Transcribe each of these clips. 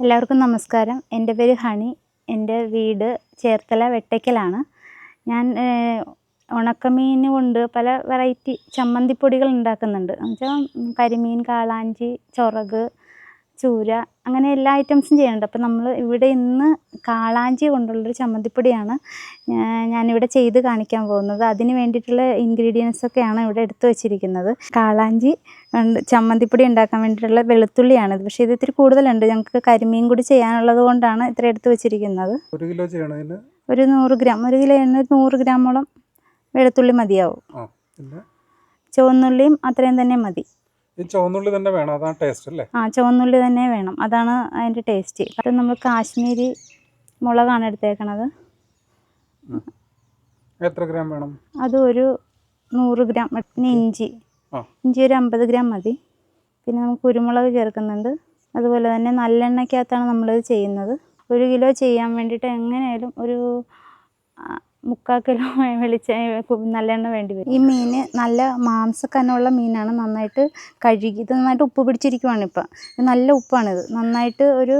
എല്ലാവർക്കും നമസ്കാരം. എന്റെ പേര് ഹണി. എന്റെ വീട് ചേർത്തല വെട്ടയ്ക്കലാണ്. ഞാൻ ഉണക്കമീൻ കൊണ്ട് പല വെറൈറ്റി ചമ്മന്തിപ്പൊടികൾ ഉണ്ടാക്കുന്നുണ്ട്. എന്നുവെച്ചാൽ കരിമീൻ കാളാഞ്ചി ചൊറക് ചൂര അങ്ങനെ എല്ലാ ഐറ്റംസും ചെയ്യുന്നുണ്ട്. അപ്പോൾ നമ്മൾ ഇവിടെ ഇന്ന് കാളാഞ്ചി കൊണ്ടുള്ളൊരു ചമ്മന്തിപ്പൊടിയാണ് ഞാനിവിടെ ചെയ്ത് കാണിക്കാൻ പോകുന്നത്. അതിന് വേണ്ടിയിട്ടുള്ള ഇൻഗ്രീഡിയൻസ് ഒക്കെയാണ് ഇവിടെ എടുത്തു വച്ചിരിക്കുന്നത്. കാളാഞ്ചി ചമ്മന്തിപ്പൊടി ഉണ്ടാക്കാൻ വേണ്ടിയിട്ടുള്ള വെളുത്തുള്ളിയാണിത് പക്ഷേ ഇത് ഇത്തിരി കൂടുതലുണ്ട്. ഞങ്ങൾക്ക് കരിമീൻ കൂടി ചെയ്യാനുള്ളത് കൊണ്ടാണ് ഇത്ര എടുത്തു വച്ചിരിക്കുന്നത്. ഒരു കിലോ ചെയ്യണതിന്? ഒരു നൂറ് ഗ്രാം ഒരു കിലോ എണ്ണ നൂറ് ഗ്രാമോളം വെളുത്തുള്ളി മതിയാവും. ചുവന്നുള്ളിയും അത്രയും തന്നെ മതി. ഈ ചുവന്നുള്ളി തന്നെ വേണം? അതാണ് ടേസ്റ്റ് അല്ലേ? ആ ചുവന്നുള്ളി തന്നെ വേണം. അതാണ് അതിന്റെ ടേസ്റ്റ് അത് നമ്മൾ കാശ്മീരി മുളകാണ് എടുത്തേക്കണത്. എത്ര ഗ്രാം വേണം? അത് ഒരു നൂറ് ഗ്രാം പിന്നെ ഇഞ്ചി. ഇഞ്ചി ഒരു അമ്പത് ഗ്രാം മതി. പിന്നെ നമുക്ക് കുരുമുളക് ചേർക്കുന്നുണ്ട്. അതുപോലെ തന്നെ നല്ലെണ്ണയ്ക്കകത്താണ് നമ്മളിത് ചെയ്യുന്നത്. ഒരു കിലോ ചെയ്യാൻ വേണ്ടിയിട്ട് എങ്ങനെയായാലും ഒരു മുക്കാൽ കിലോ വെളിച്ച നല്ലെണ്ണ വേണ്ടി വരും. ഈ മീൻ നല്ല മാംസക്കനുള്ള മീനാണ് നന്നായിട്ട് കഴുകി ഇത് നന്നായിട്ട് ഉപ്പ് പിടിച്ചിരിക്കുവാണ് ഇപ്പം. നല്ല ഉപ്പാണിത്. നന്നായിട്ട് ഒരു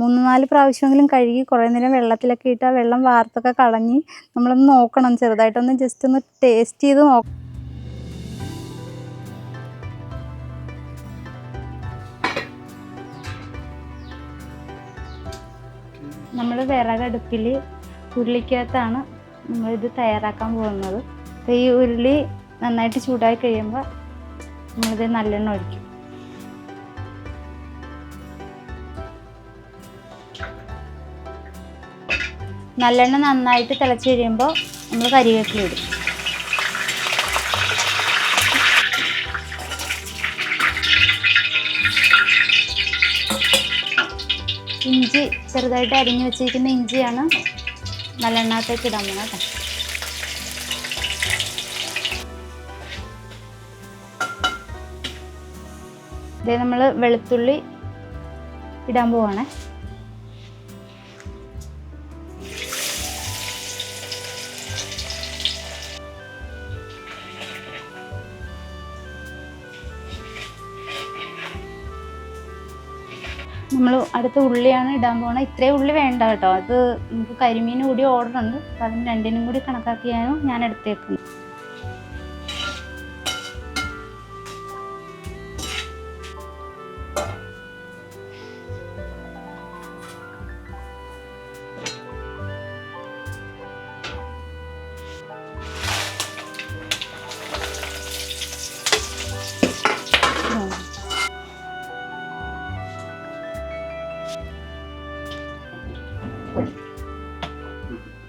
മൂന്ന് നാല് പ്രാവശ്യമെങ്കിലും കഴുകി കുറേ നേരം വെള്ളത്തിലൊക്കെ ഇട്ട് ആ വെള്ളം വാർത്തൊക്കെ കളഞ്ഞ് നമ്മളൊന്ന് നോക്കണം ചെറുതായിട്ടൊന്ന് ജസ്റ്റ് ഒന്ന് ടേസ്റ്റ് ചെയ്ത് നോക്കണം നമ്മൾ വിറകടുപ്പിൽ ഉരുളിക്കകത്താണ് നമ്മളിത് തയ്യാറാക്കാൻ പോകുന്നത്. അപ്പോൾ ഈ ഉരുളി നന്നായിട്ട് ചൂടായി കഴിയുമ്പോൾ നമ്മളിത് നല്ലെണ്ണ ഒഴിക്കും. നല്ലെണ്ണ നന്നായിട്ട് തിളച്ച് കഴിയുമ്പോൾ നമ്മൾ കരിവേപ്പിലിടും ഇഞ്ചി ചെറുതായിട്ട് അരിഞ്ഞു വെച്ചിരിക്കുന്ന ഇഞ്ചിയാണ് നല്ലെണ്ണത്തേക്ക് ഇടാൻ പോകുന്നത് കേട്ടോ. ഇതേ നമ്മൾ വെളുത്തുള്ളി ഇടാൻ പോവാണേ. നമ്മൾ അടുത്ത ഉള്ളിയാണ് ഇടാൻ പോകുന്നത് ഇത്രയും ഉള്ളി വേണ്ട കേട്ടോ. അത് നമുക്ക് കരിമീൻ കൂടി ഓർഡർ ഉണ്ട് അപ്പം അതിന് രണ്ടിനും കൂടി കണക്കാക്കിയാണ് ഞാൻ എടുത്തേക്കുന്നത്.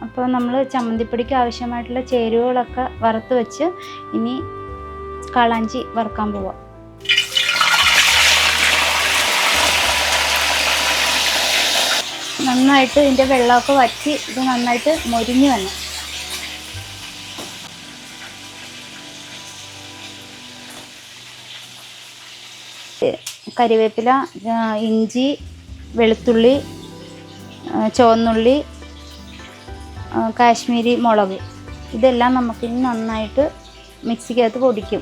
അപ്പോൾ നമ്മൾ ചമ്മന്തിപ്പൊടിക്ക് ആവശ്യമായിട്ടുള്ള ചേരുവകളൊക്കെ വറുത്ത് വെച്ച് ഇനി കളാഞ്ചി വറുക്കാൻ പോവാം. നന്നായിട്ട് ഇതിന്റെ വെള്ളമൊക്കെ വറ്റി ഇത് നന്നായിട്ട് മൊരിഞ്ഞ് വന്നു കരിവേപ്പില ഇഞ്ചി വെളുത്തുള്ളി ചുവന്നുള്ളി കാശ്മീരി മുളക്. ഇതെല്ലാം നമുക്കിനി നന്നായിട്ട് മിക്സിക്കകത്ത് പൊടിക്കും.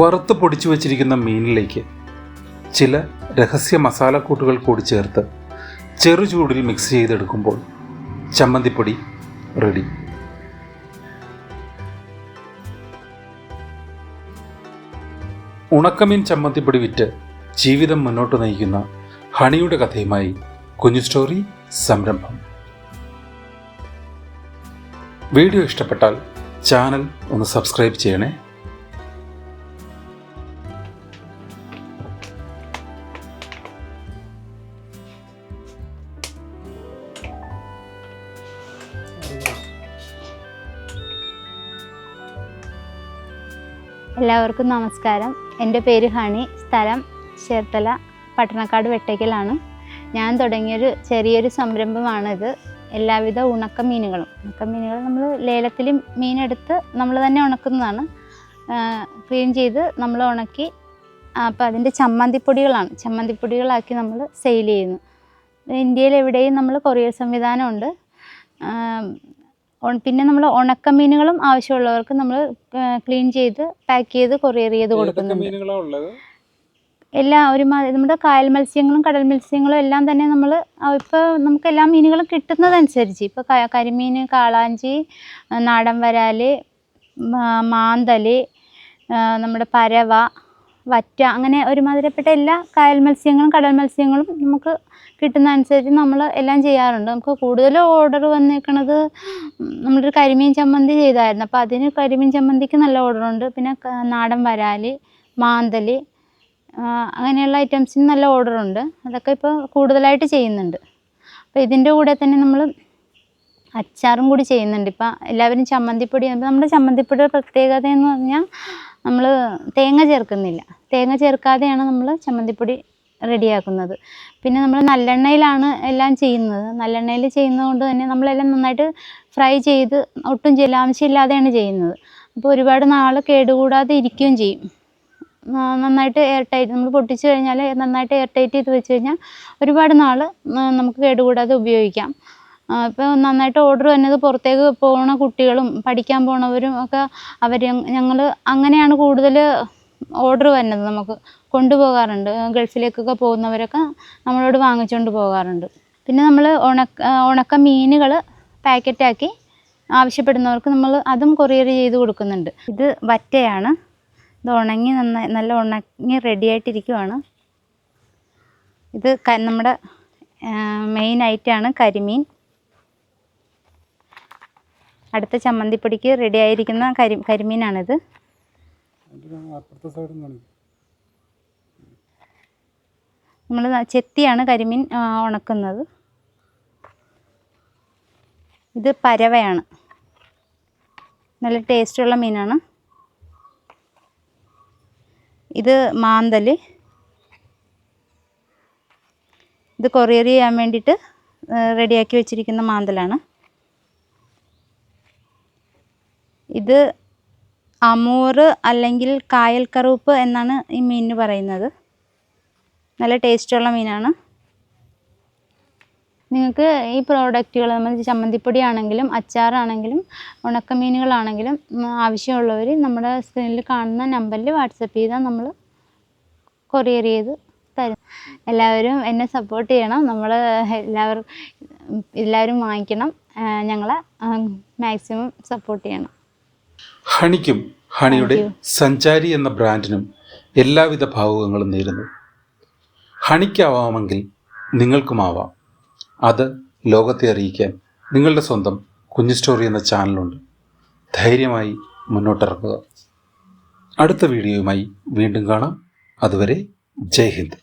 വറുത്ത് പൊടിച്ചു വച്ചിരിക്കുന്ന മീനിലേക്ക് ചില രഹസ്യ മസാലക്കൂട്ടുകൾ കൂടി ചേർത്ത് ചെറുചൂടിൽ മിക്സ് ചെയ്തെടുക്കുമ്പോൾ ചമ്മന്തിപ്പൊടി റെഡി. ഉണക്കമീൻ ചമ്മന്തിപ്പൊടി വിറ്റ് ജീവിതം മുന്നോട്ട് നയിക്കുന്ന ഹണിയുടെ കഥയുമായി കുഞ്ഞു സ്റ്റോറി സംരംഭം. വീഡിയോ ഇഷ്ടപ്പെട്ടാൽ ചാനൽ ഒന്ന് സബ്സ്ക്രൈബ് ചെയ്യണേ. എല്ലാവർക്കും നമസ്കാരം. എന്റെ പേര് ഹണി. സ്ഥലം ചേർത്തല പട്ടണക്കാട് വെട്ടയ്ക്കലാണ് ഞാൻ തുടങ്ങിയൊരു ചെറിയൊരു സംരംഭമാണിത്. എല്ലാവിധ ഉണക്ക മീനുകളും ഉണക്ക മീനുകൾ നമ്മൾ ലേലത്തിൽ മീനെടുത്ത് നമ്മൾ തന്നെ ഉണക്കുന്നതാണ്. ക്ലീൻ ചെയ്ത് നമ്മൾ ഉണക്കി അപ്പോൾ അതിന്റെ ചമ്മന്തിപ്പൊടികളാണ്. ചമ്മന്തിപ്പൊടികളാക്കി നമ്മൾ സെയിൽ ചെയ്യുന്നു. ഇന്ത്യയിൽ എവിടെയും നമ്മൾ കൊറിയർ സംവിധാനമുണ്ട്. പിന്നെ നമ്മൾ ഉണക്കമീനുകളും ആവശ്യമുള്ളവർക്ക് നമ്മൾ ക്ലീൻ ചെയ്ത് പാക്ക് ചെയ്ത് കൊറിയർ ചെയ്ത് കൊടുക്കുന്നുണ്ട്. എല്ലാ ഒരു നമ്മുടെ കായൽ മത്സ്യങ്ങളും കടൽ മത്സ്യങ്ങളും എല്ലാം തന്നെ നമ്മൾ ഇപ്പോൾ നമുക്ക് എല്ലാ മീനുകളും കിട്ടുന്നതനുസരിച്ച്. ഇപ്പോൾ കരിമീൻ കാളാഞ്ചി നാടൻ വരാൽ മാന്തൽ നമ്മുടെ പരവ വറ്റ അങ്ങനെ ഒരുമാതിരിപ്പെട്ട എല്ലാ കായൽ മത്സ്യങ്ങളും കടൽ മത്സ്യങ്ങളും നമുക്ക് കിട്ടുന്ന അനുസരിച്ച് നമ്മൾ എല്ലാം ചെയ്യാറുണ്ട്. നമുക്ക് കൂടുതൽ ഓർഡർ വന്നേക്കണത് നമ്മളൊരു കരിമീൻ ചമ്മന്തി ചെയ്തായിരുന്നു. അപ്പോൾ അതിന് കരിമീൻ ചമ്മന്തിക്ക് നല്ല ഓർഡറുണ്ട് പിന്നെ നാടൻ വരാൽ മാന്തൽ ആ, അങ്ങനെയുള്ള ഐറ്റംസിന് നല്ല ഓർഡറുണ്ട് അതൊക്കെ ഇപ്പോൾ കൂടുതലായിട്ട് ചെയ്യുന്നുണ്ട്. അപ്പോൾ ഇതിന്റെ കൂടെ തന്നെ നമ്മൾ അച്ചാറും കൂടി ചെയ്യുന്നുണ്ട്. ഇപ്പം എല്ലാവരും ചമ്മന്തിപ്പൊടി നമ്മുടെ ചമ്മന്തിപ്പൊടിയുടെ പ്രത്യേകത എന്ന് പറഞ്ഞാൽ നമ്മൾ തേങ്ങ ചേർക്കുന്നില്ല. തേങ്ങ ചേർക്കാതെയാണ് നമ്മൾ ചമ്മന്തിപ്പൊടി റെഡിയാക്കുന്നത്. പിന്നെ നമ്മൾ നല്ലെണ്ണയിലാണ് എല്ലാം ചെയ്യുന്നത്. നല്ലെണ്ണയിൽ ചെയ്യുന്നത് കൊണ്ട് തന്നെ നമ്മളെല്ലാം നന്നായിട്ട് ഫ്രൈ ചെയ്ത് ഒട്ടും ജലാംശമില്ലാതെയാണ് ചെയ്യുന്നത്. അപ്പോൾ ഒരുപാട് നാൾ കേടുകൂടാതെ ഇരിക്കുകയും ചെയ്യും. നന്നായിട്ട് എയർ ടൈറ്റ് നമ്മൾ പൊട്ടിച്ച് കഴിഞ്ഞാൽ നന്നായിട്ട് എയർ ടൈറ്റ് ചെയ്ത് വെച്ച് കഴിഞ്ഞാൽ ഒരുപാട് നാൾ നമുക്ക് കേടുകൂടാതെ ഉപയോഗിക്കാം. ഇപ്പോൾ നന്നായിട്ട് ഓർഡർ വന്നത് പുറത്തേക്ക് പോകുന്ന കുട്ടികളും പഠിക്കാൻ പോണവരും ഒക്കെ അവർ ഞങ്ങൾ അങ്ങനെയാണ് കൂടുതൽ ഓർഡർ വരുന്നത് നമുക്ക്. കൊണ്ടുപോകാറുണ്ട്. ഗൾഫിലേക്കൊക്കെ പോകുന്നവരൊക്കെ നമ്മളോട് വാങ്ങിച്ചുകൊണ്ട് പോകാറുണ്ട്. പിന്നെ നമ്മൾ ഉണക്ക ഉണക്ക മീനുകൾ പാക്കറ്റാക്കി ആവശ്യപ്പെടുന്നവർക്ക് നമ്മൾ അതും കൊറിയർ ചെയ്ത് കൊടുക്കുന്നുണ്ട്. ഇത് വറ്റയാണ്. ഇത് ഉണങ്ങി നന്നായി നല്ല ഉണങ്ങി റെഡി ആയിട്ടിരിക്കുവാണ്. ഇത് നമ്മുടെ മെയിൻ ഐറ്റമാണ് കരിമീൻ. അടുത്ത ചമ്മന്തിപ്പൊടിക്ക് റെഡി ആയിരിക്കുന്ന കരി കരിമീനാണിത്. നമ്മൾ ചെത്തിയാണ് കരിമീൻ ഉണക്കുന്നത്. ഇത് പരവയാണ്. നല്ല ടേസ്റ്റുള്ള മീനാണ്. ഇത് മാന്തൽ ഇത് കൊറിയർ ചെയ്യാൻ വേണ്ടിയിട്ട് റെഡിയാക്കി വെച്ചിരിക്കുന്ന മാന്തലാണ്. ഇത് അമൂറ് അല്ലെങ്കിൽ കായൽ കറുപ്പ് എന്നാണ് ഈ മീനിന് പറയുന്നത്. നല്ല ടേസ്റ്റുള്ള മീനാണ്. നിങ്ങൾക്ക് ഈ പ്രോഡക്റ്റുകൾ നമ്മൾ ചമ്മന്തിപ്പൊടി ആണെങ്കിലും അച്ചാറാണെങ്കിലും ഉണക്കമീനുകളാണെങ്കിലും മീനുകളാണെങ്കിലും ആവശ്യമുള്ളവർ നമ്മുടെ സ്ക്രീനിൽ കാണുന്ന നമ്പറിൽ വാട്സപ്പ് ചെയ്താൽ നമ്മൾ കൊറിയർ ചെയ്ത് തരും. എല്ലാവരും എന്നെ സപ്പോർട്ട് ചെയ്യണം. നമ്മൾ എല്ലാവരും എല്ലാവരും വാങ്ങിക്കണം. ഞങ്ങളെ മാക്സിമം സപ്പോർട്ട് ചെയ്യണം. ഹണിക്കും ഹണിയുടെ സഞ്ചാരി എന്ന ബ്രാൻഡിനും എല്ലാവിധ ഭാവുകങ്ങളും നേരുന്നു. ഹണിക്കാവാമെങ്കിൽ നിങ്ങൾക്കുമാവാം. അത് ലോകത്തെ അറിയിക്കാൻ നിങ്ങളുടെ സ്വന്തം കുഞ്ഞു സ്റ്റോറി എന്ന ചാനലുണ്ട്. ധൈര്യമായി മുന്നോട്ടിറക്കുക. അടുത്ത വീഡിയോയുമായി വീണ്ടും കാണാം. അതുവരെ ജയ് ഹിന്ദ്.